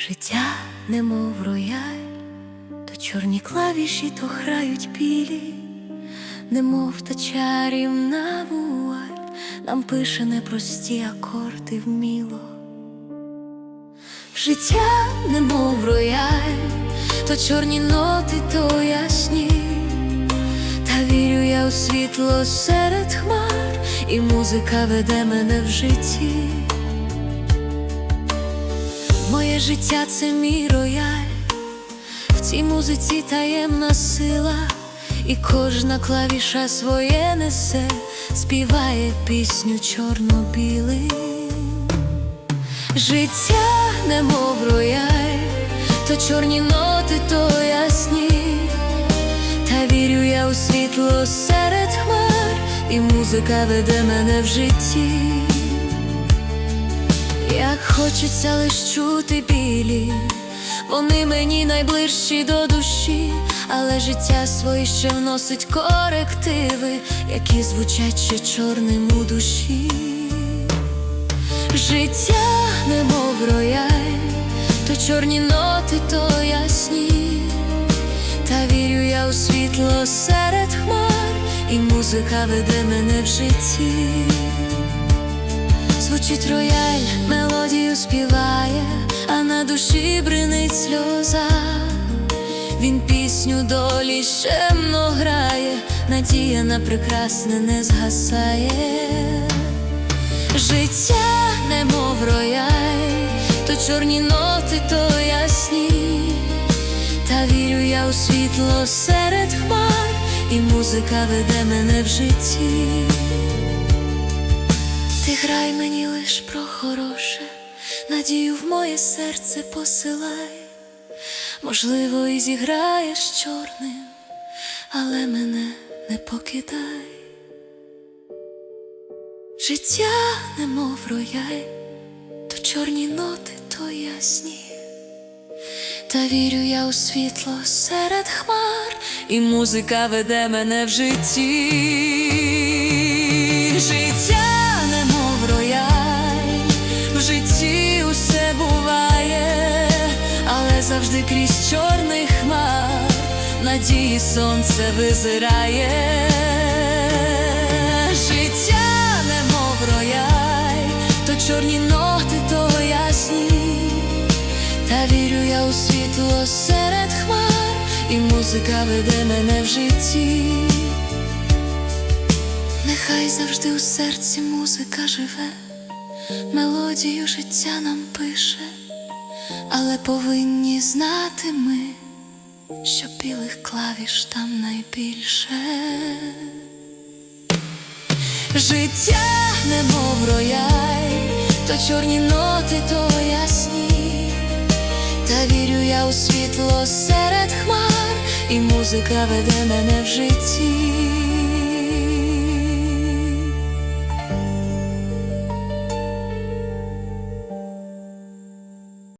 Життя, немов рояль, то чорні клавіші, то грають білі, немов та чарівна вуаль, нам пише непрості акорди вміло. Життя, немов рояль, то чорні ноти, то ясні, та вірю я у світло серед хмар, і музика веде мене в житті. Життя це мій рояль, в цій музиці таємна сила, і кожна клавіша своє несе, співає пісню чорно-білим. Життя, немов рояль, то чорні ноти, то ясні, та вірю я у світло серед хмар, і музика веде мене в житті. Хочеться лиш чути білі, вони мені найближчі до душі, але життя своє ще вносить корективи, які звучать ще чорним у душі. Життя, немов рояль, то чорні ноти, то ясні, та вірю я у світло серед хмар, і музика веде мене в житті. Звучить рояль, мелодію співає, а на душі бринить сльоза. Він пісню долі щемно грає, надія на прекрасне не згасає. Життя, немов рояль, то чорні ноти, то ясні, та вірю я у світло серед хмар, і музика веде мене в житті. Ти грай мені лиш про хороше, надію в моє серце посилай. Можливо, і зіграєш чорним, але мене не покидай. Життя, немов рояль, то чорні ноти, то ясні. Та вірю я у світло серед хмар, і музика веде мене в житті. Життя, в житті усе буває, але завжди крізь чорних хмар надії сонце визирає. Життя, немов рояль, то чорні ноти, то ясні. Та вірю я у світло серед хмар, і музика веде мене в житті. Нехай завжди у серці музика живе, мелодію життя нам пише, але повинні знати ми, що білих клавіш там найбільше. Життя, немов рояль, то чорні ноти, то ясні, та вірю я у світло серед хмар, і музика веде мене в житті.